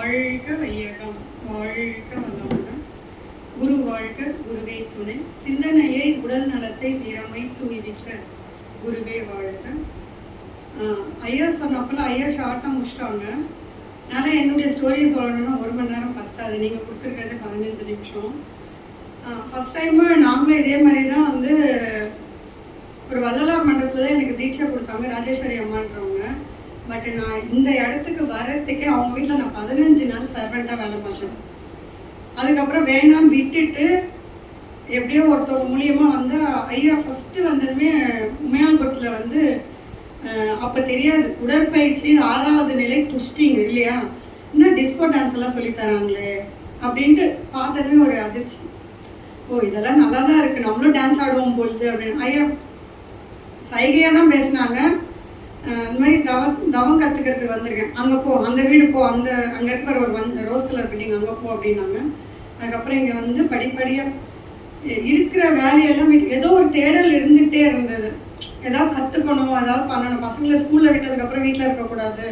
வாழ்க வையகம் வாழ்க வளமுடன் குரு வாழ்க குருவே துணை. சிந்தனையை உடல் நலத்தை சீரமை தூய்விக்க குருவே வாழ்க. ஐயா சொன்னப்பல ஐயா ஷார்ட்டாக முடிச்சிட்டாங்க. அதனால் என்னுடைய ஸ்டோரியை சொல்லணும்னா ஒரு மணி நேரம் பத்தாது. நீங்கள் கொடுத்துருக்கிறது பதினஞ்சு நிமிஷம். ஃபஸ்ட் டைமு நாங்களும் இதே மாதிரி தான் வந்து ஒரு வள்ளலார் மண்டபத்தில் தான் எனக்கு தீட்சை கொடுத்தாங்க. ராஜேஸ்வரி அம்மான்றவங்க. பட் நான் இந்த இடத்துக்கு வர்றதுக்கே அவங்க வீட்டில் நான் பதினஞ்சு நாள் சர்வெண்ட்டாக வேலை பார்த்தேன். அதுக்கப்புறம் வேணாம்னு விட்டுட்டு எப்படியோ ஒருத்தவங்க மூலியமா வந்து ஐயா ஃபஸ்ட்டு வந்ததுமே உமையால்புரத்தில் வந்து அப்போ தெரியாது. உடற்பயிற்சி ஆறாவது நிலை ட்விஸ்டிங் இல்லையா? இன்னும் டிஸ்கோ டான்ஸ் எல்லாம் சொல்லி தராங்களே அப்படின்ட்டு பார்த்ததுமே ஒரு அதிர்ச்சி. ஓ இதெல்லாம் நல்லா தான் இருக்கு. நம்மளும் டான்ஸ் ஆடுவோம் பொழுது அப்படின்னு. ஐயா சைகையாக தான் பேசினாங்க. இந்த மாதிரி தவம் தவம் கற்றுக்கிறதுக்கு வந்திருக்கேன். அங்கே போ அந்த வீடு போ அந்த அங்கே இருக்கிற ஒரு வந்து ரோஸ் கலர் பில்டிங் அங்கே போ அப்படின்னாங்க. அதுக்கப்புறம் இங்கே வந்து படிப்படியாக இருக்கிற வேலையெல்லாம் விட்டு ஏதோ ஒரு தேடல் இருந்துகிட்டே இருந்தது. ஏதாவது கற்றுக்கணும் ஏதாவது பண்ணணும். பசங்களை ஸ்கூலில் விட்டதுக்கப்புறம் வீட்டில் இருக்கக்கூடாது.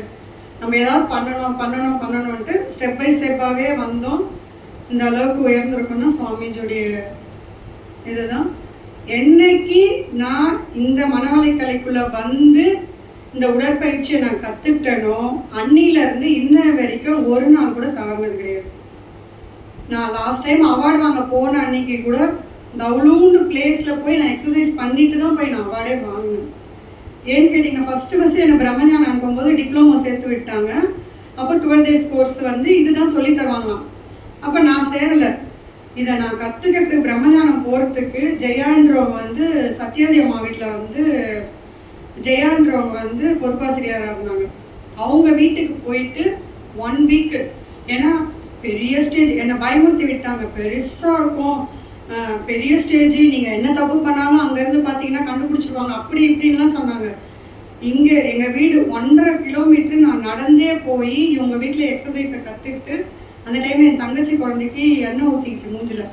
நம்ம ஏதாவது பண்ணணும் பண்ணணும் பண்ணணும்ன்ட்டு ஸ்டெப் பை ஸ்டெப்பாகவே வந்தோம். இந்த அளவுக்கு உயர்ந்திருக்கோம்னா சுவாமிஜியுடைய இதுதான். என்னைக்கு நான் இந்த மனவளைக்கலைக்குள்ள வந்து இந்த உடற்பயிற்சியை நான் கற்றுக்கிட்டேனோ அன்னியிலேருந்து இன்ன வரைக்கும் ஒரு நாள் கூட தவறுனது கிடையாது. நான் லாஸ்ட் டைம் அவார்டு வாங்க போன அன்னைக்கு கூட இந்த அவ்வளோண்டு பிளேஸ்ல போய் நான் எக்ஸசைஸ் பண்ணிட்டு தான் போய் நான் அவார்டே வாங்கினேன். ஏன்னு கேட்டிங்க ஃபஸ்ட்டு ஃபஸ்ட்டு என்ன பிரம்மஞானம் அனுப்பும்போது டிப்ளமோ சேர்த்து விட்டாங்க. அப்போ டுவெல் டேஸ் கோர்ஸ் வந்து இதுதான் சொல்லி தருவாங்களாம். அப்போ நான் சேரலை. இதை நான் கற்றுக்கிறதுக்கு பிரம்மஞானம் போகிறதுக்கு ஜெயான்றவங்க வந்து சத்யாதி அம்மா வீட்டில் வந்து ஜெயான்றவங்க வந்து பொறுப்பாசிரியராக இருந்தாங்க. அவங்க வீட்டுக்கு போயிட்டு ஒன் வீக்கு ஏன்னா பெரிய ஸ்டேஜ் என்னை பயமுறுத்தி விட்டாங்க. பெருசாக இருக்கும். பெரிய ஸ்டேஜ் நீங்கள் என்ன தப்பு பண்ணாலும் அங்கேருந்து பார்த்தீங்கன்னா கண்டுபிடிச்சிருவாங்க. அப்படி இப்படின்லாம் சொன்னாங்க. இங்கே எங்கள் வீடு ஒன்றரை கிலோமீட்டர் நான் நடந்தே போய் இவங்க வீட்டில் எக்ஸசைஸை கற்றுக்கிட்டு அந்த டைம் என் தங்கச்சி குழந்தைக்கு எண்ணெய் ஊற்றிக்கிச்சு மூஞ்சில்.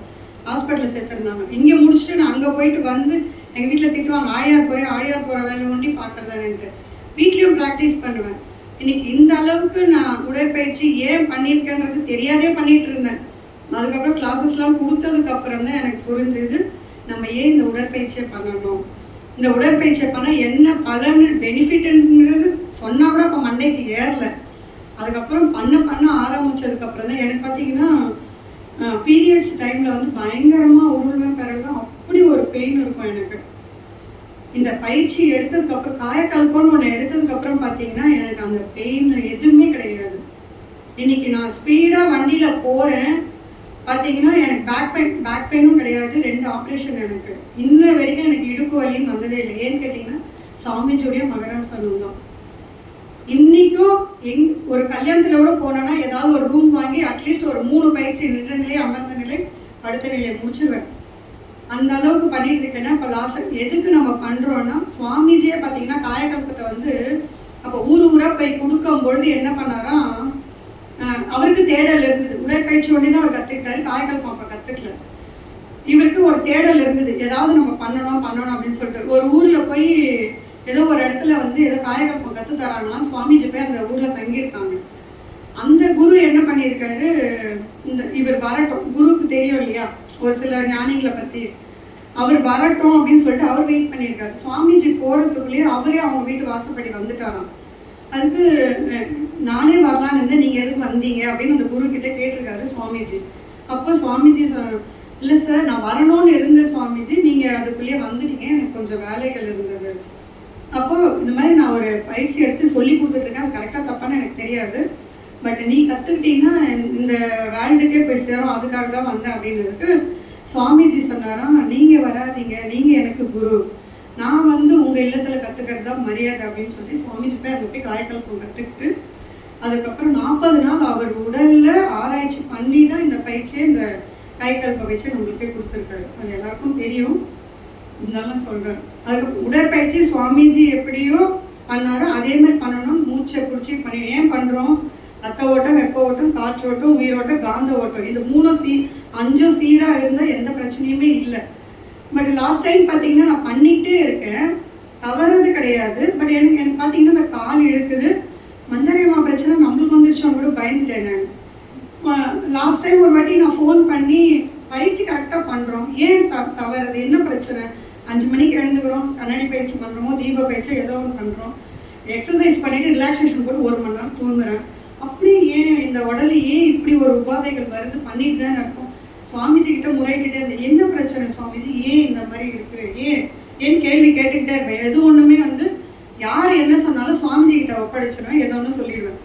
ஹாஸ்பிட்டலில் சேர்த்துருந்தாங்க. இங்கே முடிச்சுட்டு நான் அங்கே போயிட்டு வந்து எங்கள் வீட்டில் திட்டுவாங்க ஆழியார் போகிறேன் ஆழியார் போகிற வேலை ஒண்டி பார்க்குறதானேன்ட்டு வீட்லேயும் ப்ராக்டிஸ் பண்ணுவேன். இன்னைக்கு இந்த அளவுக்கு நான் உடற்பயிற்சி ஏன் பண்ணியிருக்கேன்றது தெரியாதே பண்ணிட்டு இருந்தேன். அதுக்கப்புறம் கிளாஸஸ்லாம் கொடுத்ததுக்கு அப்புறம் தான் எனக்கு புரிஞ்சுது நம்ம ஏன் இந்த உடற்பயிற்சியை பண்ணணும்? இந்த உடற்பயிற்சியை பண்ணால் என்ன பலன் பெனிஃபிட்ன்றது சொன்னால் கூட அப்போ மண்டைக்கு ஏறல. அதுக்கப்புறம் பண்ண பண்ண ஆரம்பித்ததுக்கப்புறம் தான் எனக்கு பார்த்தீங்கன்னா பீரியட்ஸ் டைமில் வந்து பயங்கரமாக உருள்வேன் பிறகு அப்படி ஒரு பெயின் இருக்கும் எனக்கு. இந்த பயிற்சி எடுத்ததுக்கு அப்புறம் காயக்கல்பம்னு ஒன்று எடுத்ததுக்கு அப்புறம் பார்த்தீங்கன்னா எனக்கு அந்த பெயின் எதுவுமே கிடையாது. இன்னைக்கு நான் ஸ்பீடாக வண்டியில் போகிறேன் பார்த்தீங்கன்னா எனக்கு பேக் பெயின் பேக் பெயினும் கிடையாது. ரெண்டு ஆப்ரேஷன் எனக்கு. இன்ன வரைக்கும் எனக்கு இடுப்பு வலின்னு வந்ததே இல்லை. ஏன்னு கேட்டிங்கன்னா சாமிஜோடைய மகராசனம் தான். இன்னைக்கும் எங் ஒரு கல்யாணத்தில் கூட போனேன்னா ஏதாவது ஒரு ரூம் வாங்கி அட்லீஸ்ட் ஒரு மூணு பயிற்சி நின்ற நிலை அமர்ந்த நிலை அடுத்த நிலையை முடிச்சிருவேன். அந்த அளவுக்கு பண்ணிட்டு இருக்கேன்னா இப்போ லாஸ்ட் எதுக்கு நம்ம பண்றோம்னா சுவாமிஜியே பார்த்தீங்கன்னா காயக்கல்பத்தை வந்து அப்போ ஊர் ஊரா போய் கொடுக்கும் பொழுது என்ன பண்ணாராம் அவருக்கு தேடல் இருந்தது. உடற்பயிற்சி ஒன்றே தான் அவர் கற்றுக்கிட்டாரு காயக்கல்பம் அப்போ கற்றுக்கல இவருக்கு ஒரு தேடல் இருந்தது. ஏதாவது நம்ம பண்ணணும் பண்ணணும் அப்படின்னு சொல்லிட்டு. ஒரு ஊர்ல போய் ஏதோ ஒரு இடத்துல வந்து ஏதோ காயக்கல்பம் கத்து தராங்களாம் சுவாமிஜி போய் அந்த ஊர்ல தங்கியிருக்காங்க. குரு என்ன பண்ணியிருக்காரு இந்த இவர் வரட்டும். குருவுக்கு தெரியும் இல்லையா? ஒரு சில ஞானிகளை பத்தி. அவர் வரட்டும் அப்படின்னு சொல்லிட்டு அவர் வெயிட் பண்ணியிருக்காரு. சுவாமிஜி போறதுக்குள்ளேயே அவரே அவங்க வீட்டு வாசப்படி வந்துட்டாராம். அதுக்கு நானே வரலான்னு இருந்தேன் நீங்க எதுக்கு வந்தீங்க? அப்படின்னு அந்த குரு கிட்ட கேட்டிருக்காரு சுவாமிஜி. அப்போ சுவாமிஜி இல்லை சார் நான் வரணும்னு இருந்தேன் சுவாமிஜி. நீங்க அதுக்குள்ளேயே வந்துட்டீங்க. எனக்கு கொஞ்சம் வேலைகள் இருந்தது. அப்போ இந்த மாதிரி நான் ஒரு பயிற்சி எடுத்து சொல்லி கொடுத்துட்ருக்கேன் அது கரெக்டாக தப்பான்னு எனக்கு தெரியாது. பட் நீ கற்றுக்கிட்டீங்கன்னா இந்த வேர்ல்டுக்கே போய் சேரும். அதுக்காக தான் வந்தேன் அப்படின்னதுக்கு சுவாமிஜி சொன்னாராம் நீங்கள் வராதீங்க. நீங்கள் எனக்கு குரு. நான் வந்து உங்கள் இல்லத்தில் கற்றுக்கிறது தான் மரியாதை அப்படின்னு சொல்லி சுவாமிஜி போய் அங்கே போய் காயக்கல்பம் கற்றுக்கிட்டு அதுக்கப்புறம் நாற்பது நாள் அவர் உடல்ல ஆராய்ச்சி பண்ணி தான் இந்த பயிற்சியை இந்த காய்கல்ப பயிற்சியை நம்மளுக்கே கொடுத்துருக்காரு. அது எல்லாருக்கும் தெரியும். இருந்தாலும் சொல்றேன். அதுக்கு உடற்பயிற்சி சுவாமிஜி எப்படியோ பண்ணாரோ அதே மாதிரி பண்ணணும். மூச்சை பிடிச்சி பண்ணி ஏன் பண்றோம்? ரத்த ஓட்டம் வெப்ப ஓட்டம் காற்று ஓட்டம் உயிரோட்டம் காந்த ஓட்டம் இது மூணும் சீ அஞ்சும் சீரா இருந்தா எந்த பிரச்சனையுமே இல்லை. பட் லாஸ்ட் டைம் பார்த்தீங்கன்னா நான் பண்ணிட்டே இருக்கேன். தவறது கிடையாது. பட் எனக்கு எனக்கு பார்த்தீங்கன்னா இந்த கால் இழுக்குது. மஞ்சரியம்மா பிரச்சனை நம்மளுக்கு வந்துருச்சோன்னு கூட பயந்துட்டேன் நான். லாஸ்ட் டைம் ஒரு வாட்டி நான் ஃபோன் பண்ணி பயிற்சி கரெக்டாக பண்ணுறோம் ஏன் த தவறது? என்ன பிரச்சனை? அஞ்சு மணிக்கு எழுந்துக்கிறோம். கண்ணாடி பயிற்சி பண்ணுறோமோ தீப பயிற்சி ஏதோ ஒன்று பண்ணுறோம் எக்ஸசைஸ் பண்ணிவிட்டு ரிலாக்ஸேஷன் போட்டு ஒரு மணி நேரம் தூங்குறேன். எப்படி ஏன் இந்த உடல் ஏன் இப்படி ஒரு உபாதைகள் வருது? பண்ணிட்டு தான் இருக்கும். சுவாமிஜி கிட்ட முறையிட்டே இருந்தேன். என்ன பிரச்சனை சுவாமிஜி? ஏன் இந்த மாதிரி இருக்கு? ஏன்? ஏன் கேள்வி கேட்டுக்கிட்டே இருப்பேன் எது ஒன்றுமே வந்து யார் என்ன சொன்னாலும் சுவாமிஜி கிட்ட ஒப்படைச்சிடும் ஏதோ ஒன்று சொல்லிடுவேன்.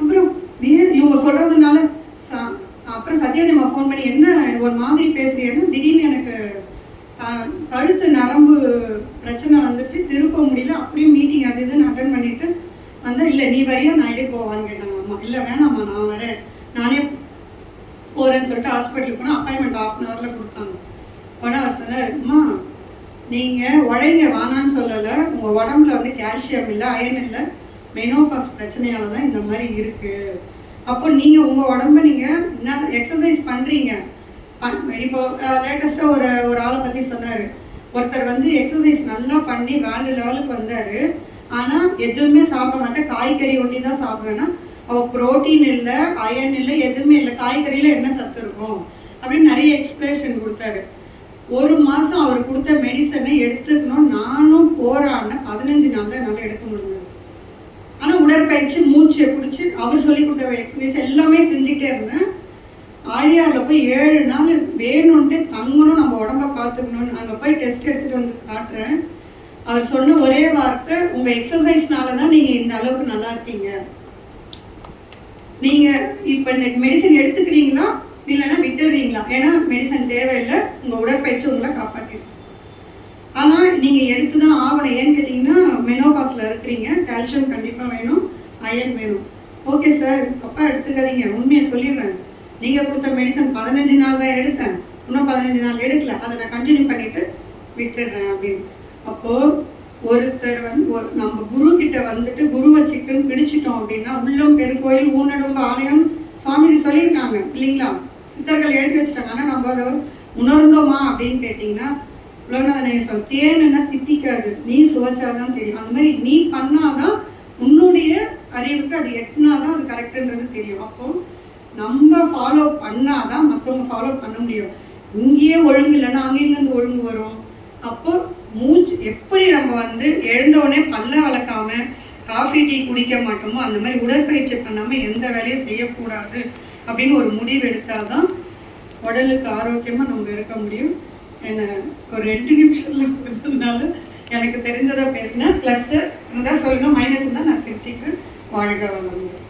அப்புறம் நேர் இவங்க சொல்கிறதுனால சா அப்புறம் சத்யாதேமா ஃபோன் பண்ணி என்ன ஒரு மாதிரி பேசுறீன்னு திடீர்னு எனக்கு கழுத்து நரம்பு பிரச்சனை வந்துருச்சு. திருப்ப முடியல. அப்படியும் மீட்டிங் அது இதுன்னு அட்டன் பண்ணிட்டு வந்து இல்லை நீ வரியா நான் இடே போவான்னு கேட்டாங்க அம்மா. இல்லை வேணாம்மா நான் வரேன் நானே போகிறேன்னு சொல்லிட்டு ஹாஸ்பிட்டலுக்கு போனால் அப்பாயின்மெண்ட் ஆஃப் அன் ஹவரில் கொடுத்தாங்க. உடனே அவர் சொன்னார் அம்மா நீங்கள் உழைங்க வானான்னு சொல்லலை. உங்கள் உடம்புல வந்து கால்சியம் இல்லை அயன் இல்லை. மெனோபாஸ் பிரச்சனையால தான் இந்த மாதிரி இருக்குது அப்போ நீங்கள் உங்கள் உடம்ப நீங்கள் என்ன எக்ஸசைஸ் பண்ணுறீங்க இப்போ லேட்டஸ்ட்டாக ஒரு ஒரு ஆளை பற்றி சொன்னார். ஒருத்தர் வந்து எக்ஸசைஸ் நல்லா பண்ணி வேலை லெவலுக்கு வந்தார். ஆனால் எதுவுமே சாப்பிட மாட்டேன். காய்கறி ஒண்டி தான் சாப்பிட்றேன்னா அவள் புரோட்டீன் இல்லை அயன் இல்லை எதுவுமே இல்லை. காய்கறியில் என்ன சத்து இருக்கும் அப்படின்னு நிறைய எக்ஸ்பிளேஷன் கொடுத்தாரு. ஒரு மாதம் அவர் கொடுத்த மெடிசனை எடுத்துக்கணும். நானும் போராடின பதினஞ்சு நாள் தான் என்னால் எடுக்க முடிஞ்சது. ஆனால் உடற்பயிற்சி மூச்சை பிடிச்சி அவர் சொல்லி கொடுத்த எக்ஸசைஸ் எல்லாமே செஞ்சுட்டே இருந்தேன். ஆழியாரில் போய் ஏழு நாள் வேணும்ன்ட்டு தங்கணும். நம்ம உடம்ப பார்த்துக்கணும்னு. அங்கே போய் டெஸ்ட் எடுத்துகிட்டு வந்து காட்டுறேன். அவர் சொன்ன ஒரே வார்த்தை உங்கள் எக்ஸசைஸ்னால தான் நீங்கள் இந்த அளவுக்கு நல்லா இருக்கீங்க. நீங்கள் இப்போ இந்த மெடிசன் எடுத்துக்கிறீங்களா? இல்லைன்னா விட்டுடுறீங்களா ஏன்னா மெடிசன் தேவையில்லை உங்கள் உடற்பயிற்சி உங்களை காப்பாற்றிடும் ஆனால் நீங்கள் எடுத்து தான் ஆகணும். ஏன்னு கேட்டிங்கன்னா மெனோபாஸ்ல இருக்கிறீங்க. கால்சியம் கண்டிப்பாக வேணும் அயன் வேணும். ஓகே சார் தப்பாக எடுத்துக்காதீங்க. உண்மையை சொல்லிடுறேன். நீங்கள் கொடுத்த மெடிசன் பதினஞ்சு நாள் தான் எடுத்தேன். இன்னும் பதினஞ்சு நாள் எடுக்கல. அதை நான் கண்டினியூ பண்ணிட்டு விட்டுடுறேன் அப்படின்னு. அப்போது ஒருத்தர் வந்து ஒரு நம்ம குரு கிட்ட வந்துட்டு குருவை சிக்கன் பிடிச்சிட்டோம் அப்படின்னா உள்ளம் பெருக்கோயில் ஊனடம்பு ஆலயம் சுவாமிஜி சொல்லியிருக்காங்க இல்லைங்களா? சித்தர்கள் எழுதி வச்சுட்டாங்க. ஆனால் நம்ம அதை உணர்ந்தோமா அப்படின்னு கேட்டிங்கன்னா உலகநாதனைய சொல் தேனுன்னா தித்திக்காது நீ சுவைச்சாதான் தெரியும். அந்த மாதிரி நீ பண்ணாதான் உன்னுடைய அறிவுக்கு அது எட்டினாதான் அது கரெக்டுன்றது தெரியும். அப்போ நம்ம ஃபாலோ பண்ணாதான் மற்றவங்க ஃபாலோ பண்ண முடியும். இங்கேயே ஒழுங்கு இல்லைன்னா அங்கேருந்து ஒழுங்கு வரும். அப்போ மூச்சு எப்படி நம்ம வந்து எழுந்தவுடனே பல்ல வளர்க்காம காஃபி டீ குடிக்க மாட்டோமோ அந்த மாதிரி உடற்பயிற்சி பண்ணாமல் எந்த வேலையும் செய்யக்கூடாது அப்படின்னு ஒரு முடிவு எடுத்தால் தான் உடலுக்கு ஆரோக்கியமாக நம்ம இருக்க முடியும். என்ன ஒரு ரெண்டு நிமிஷம்ல கொடுத்ததுனால எனக்கு தெரிஞ்சதை பேசினேன் ப்ளஸ்ஸு இருந்தால் சொல்லணும் மைனஸ் இருந்தால் நான் திருத்திக்கு வாழ்க வளமுடன்.